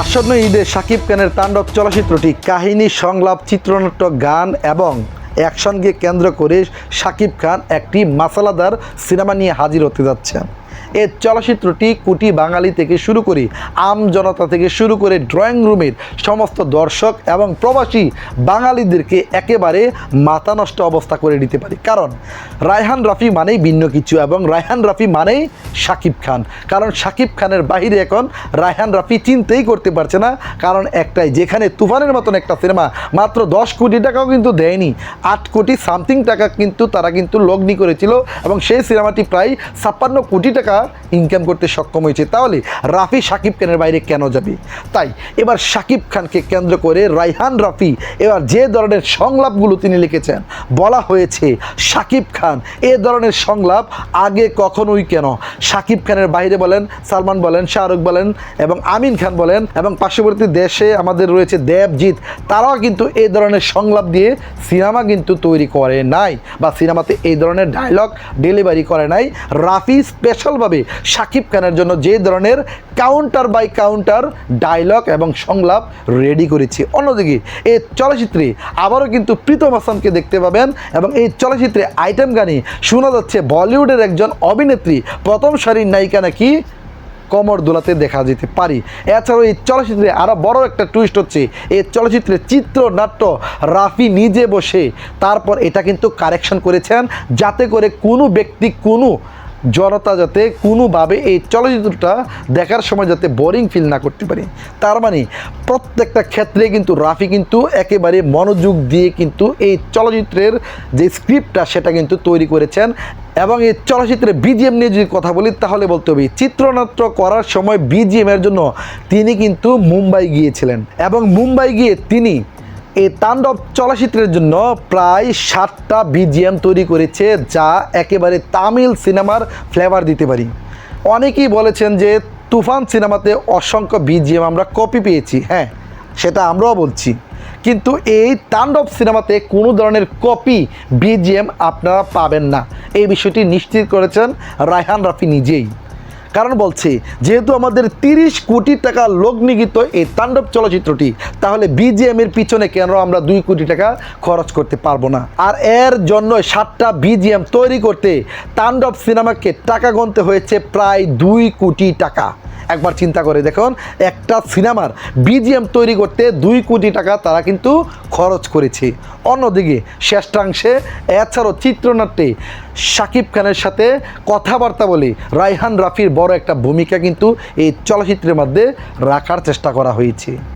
আসন্ন ঈদে শাকিব খানের তাণ্ডব চলচ্চিত্রটি কাহিনী, সংলাপ, চিত্রনাট্য, গান এবং অ্যাকশনকে কেন্দ্র করে শাকিব খান একটি মাসালাদার সিনেমা নিয়ে হাজির হতে যাচ্ছেন। এই চলচ্চিত্রটি কোটি বাঙালি থেকে শুরু করে আম জনতা থেকে শুরু করে ড্রয়িং রুমের সমস্ত দর্শক এবং প্রবাসী বাঙালিদেরকে একেবারে মাথা নষ্ট অবস্থা করে দিতে পারে। কারণ রায়হান রাফি মানেই ভিন্ন কিছু এবং রায়হান রাফি মানেই শাকিব খান। কারণ শাকিব খানের বাহিরে এখন রায়হান রাফি চিনতেই করতে পারছে না। কারণ একটাই, যেখানে তুফানের মতন একটা সিনেমা মাত্র দশ কোটি টাকাও কিন্তু দেয়নি, আট কোটি সামথিং টাকা কিন্তু তারা কিন্তু লগ্নি করেছিল এবং সেই সিনেমাটি প্রায় ছাপ্পান্ন কোটি টাকা ইনকাম করতে সক্ষম হয়েছে, তাহলে রাফি শাকিব খানের বাইরে কেন যাবে? তাই এবার শাকিব খানকে কেন্দ্র করে রাইহান রাফি এবার যে ধরনের সংলাপগুলো তিনি লিখেছেন, বলা হয়েছে শাকিব খান এ ধরনের সংলাপ আগে কখনোই কেন? শাকিব খানের বাইরে বলেন, সালমান বলেন, শাহরুখ বলেন এবং আমিন খান বলেন এবং পার্শ্ববর্তী দেশে আমাদের রয়েছে দেবজিৎ, তারাও কিন্তু এই ধরনের সংলাপ দিয়ে সিনেমা কিন্তু তৈরি করে নাই বা সিনেমাতে এই ধরনের ডায়লগ ডেলিভারি করে নাই। রাফি স্পেশালভাবে শাকিব খানের জন্য যে ধরনের কাউন্টার বাই কাউন্টার ডায়লগ এবং সংলাপ রেডি করেছে। অন্যদিকে এই চলচ্চিত্রে আবারও কিন্তু প্রীতম হাসানকে দেখতে পাবেন এবং এই চলচ্চিত্রে আইটেম গানে শোনা যাচ্ছে বলিউডের একজন অভিনেত্রী। প্রথম সারির নায়িকা নাকি কমর দোলাতে দেখা যেতে পারি। এছাড়াও এই চলচ্চিত্রে আরও বড় একটা টুইস্ট হচ্ছে, এই চলচ্চিত্রে চিত্রনাট্য রাফি নিজে বসে, তারপর এটা কিন্তু কারেকশন করেছেন, যাতে করে কোনো ব্যক্তি কোনো জনতা যাতে কোনোভাবে এই চলচ্চিত্রটা দেখার সময় যাতে বোরিং ফিল না করতে পারে। তার মানে প্রত্যেকটা ক্ষেত্রে কিন্তু রাফি কিন্তু একেবারে মনোযোগ দিয়ে কিন্তু এই চলচ্চিত্রের যে স্ক্রিপ্টটা সেটা কিন্তু তৈরি করেছেন এবং এই চলচ্চিত্রে বিজিএম নিয়ে যদি কথা বলি, তাহলে বলতে হবে চিত্রনাট্য করার সময় বিজিএমের জন্য তিনি কিন্তু মুম্বাই গিয়েছিলেন এবং মুম্বাই গিয়ে তিনি এই তাণ্ডব চলচ্চিত্রের জন্য প্রায় ষাটটা বিজিএম তৈরি করেছে যা একেবারে তামিল সিনেমার ফ্লেভার দিতে পারি। অনেকেই বলেছেন যে তুফান সিনেমাতে অসংখ্য বিজিএম আমরা কপি পেয়েছি হ্যাঁ সেটা আমরাও বলছি। কিন্তু এই তাণ্ডব সিনেমাতে কোনো ধরনের কপি বিজিএম আপনারা পাবেন না। এই বিষয়টি নিশ্চিত করেছেন রায়হান রাফি নিজেই। কারণ বলছি, যেহেতু আমাদের তিরিশ কোটি টাকা লগ্নিগীত এই তাণ্ডব চলচ্চিত্রটি, তাহলে বিজিএম এর পিছনে কেন আমরা দুই কোটি টাকা খরচ করতে পারব না? আর এর জন্য সাতটা বিজিএম তৈরি করতে তাণ্ডব সিনেমাকে টাকা গুনতে হয়েছে প্রায় দুই কোটি টাকা। একবার চিন্তা করে দেখুন, একটা সিনেমার বিজিএম তৈরি করতে দুই কোটি টাকা তারা কিন্তু খরচ করেছে। অন্যদিকে শ্রেষ্ঠাংশে এছাড়াও চিত্রনাট্যে শাকিব খানের সাথে কথাবার্তা বলে রায়হান রাফির বড় একটা ভূমিকা কিন্তু এই চলচ্চিত্রের মধ্যে রাখার চেষ্টা করা হয়েছে।